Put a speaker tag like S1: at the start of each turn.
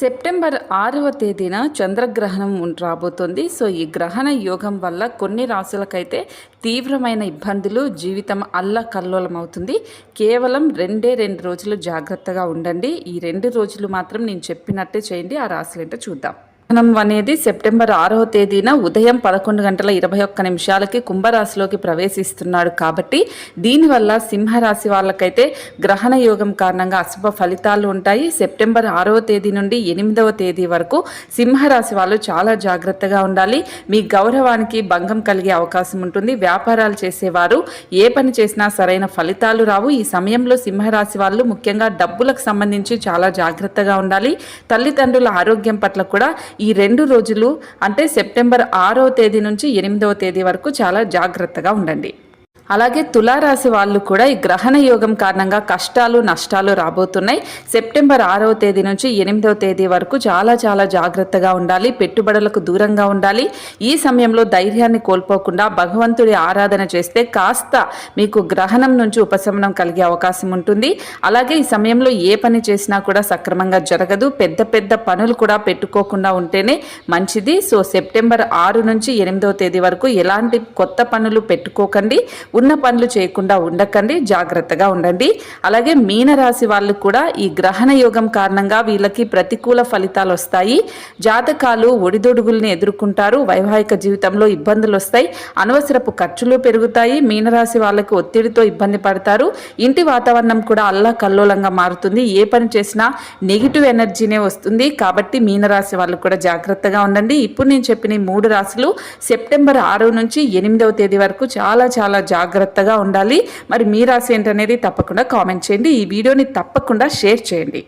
S1: September ఆరవ తేదీన చంద్రగ్రహణం రాబోతుంది రాబోతోంది. సో ఈ గ్రహణ యోగం వల్ల కొన్ని రాశులకైతే తీవ్రమైన ఇబ్బందులు జీవితం అల్ల కల్లోలం అవుతుంది కేవలం రెండే రెండు రోజులు జాగ్రత్తగా ఉండండి. ఈ రెండు రోజులు మాత్రం నేను చెప్పినట్టే చేయండి. ఆ రాశులేంటో చూద్దాం. గ్రహణం అనేది సెప్టెంబర్ ఆరవ తేదీన ఉదయం పదకొండు గంటల ఇరవై ఒక్క నిమిషాలకి కుంభరాశిలోకి ప్రవేశిస్తున్నాడు కాబట్టి దీనివల్ల సింహరాశి వాళ్ళకైతే గ్రహణ యోగం కారణంగా అశుభ ఫలితాలు ఉంటాయి. సెప్టెంబర్ ఆరవ తేదీ నుండి ఎనిమిదవ తేదీ వరకు సింహరాశి వాళ్ళు చాలా జాగ్రత్తగా ఉండాలి. మీ గౌరవానికి భంగం కలిగే అవకాశం ఉంటుంది. వ్యాపారాలు చేసేవారు ఏ పని చేసినా సరైన ఫలితాలు రావు. ఈ సమయంలో సింహరాశి వాళ్ళు ముఖ్యంగా డబ్బులకు సంబంధించి చాలా జాగ్రత్తగా ఉండాలి. తల్లిదండ్రుల ఆరోగ్యం పట్ల కూడా ఈ రెండు రోజులు అంటే సెప్టెంబర్ ఆరో తేదీ నుంచి ఎనిమిదవ తేదీ వరకు చాలా జాగ్రత్తగా ఉండండి. అలాగే తులారాశి వాళ్ళు కూడా ఈ గ్రహణ యోగం కారణంగా కష్టాలు నష్టాలు రాబోతున్నాయి. సెప్టెంబర్ ఆరవ తేదీ నుంచి ఎనిమిదవ తేదీ వరకు చాలా చాలా జాగ్రత్తగా ఉండాలి పెట్టుబడులకు దూరంగా ఉండాలి. ఈ సమయంలో ధైర్యాన్ని కోల్పోకుండా భగవంతుడి ఆరాధన చేస్తే కాస్త మీకు గ్రహణం నుంచి ఉపశమనం కలిగే అవకాశం ఉంటుంది. అలాగే ఈ సమయంలో ఏ పని చేసినా కూడా సక్రమంగా జరగదు. పెద్ద పెద్ద పనులు కూడా పెట్టుకోకుండా ఉంటేనే మంచిది. సో సెప్టెంబర్ ఆరు నుంచి ఎనిమిదవ తేదీ వరకు ఎలాంటి కొత్త పనులు పెట్టుకోకండి. ఉన్న పనులు చేయకుండా ఉండకండి జాగ్రత్తగా ఉండండి. అలాగే మీనరాశి వాళ్ళు కూడా ఈ గ్రహణ యోగం కారణంగా వీళ్ళకి ప్రతికూల ఫలితాలు వస్తాయి. జాతకాలు ఒడిదొడుగుల్ని ఎదుర్కొంటారు. వైవాహిక జీవితంలో ఇబ్బందులు వస్తాయి. అనవసరపు ఖర్చులు పెరుగుతాయి. మీనరాశి వాళ్ళకి ఒత్తిడితో ఇబ్బంది పడతారు. ఇంటి వాతావరణం కూడా అల్లా కల్లోలంగా మారుతుంది. ఏ పని చేసినా నెగిటివ్ ఎనర్జీనే వస్తుంది. కాబట్టి మీనరాశి వాళ్ళు కూడా జాగ్రత్తగా ఉండండి. ఇప్పుడు నేను చెప్పిన మూడు రాశులు సెప్టెంబర్ ఆరు నుంచి ఎనిమిదవ తేదీ వరకు చాలా చాలా జాగ్రత్తగా ఉండాలి. మరి మీ రాశి ఏంటనేది తప్పకుండా కామెంట్ చేయండి. ఈ వీడియోని తప్పకుండా షేర్ చేయండి.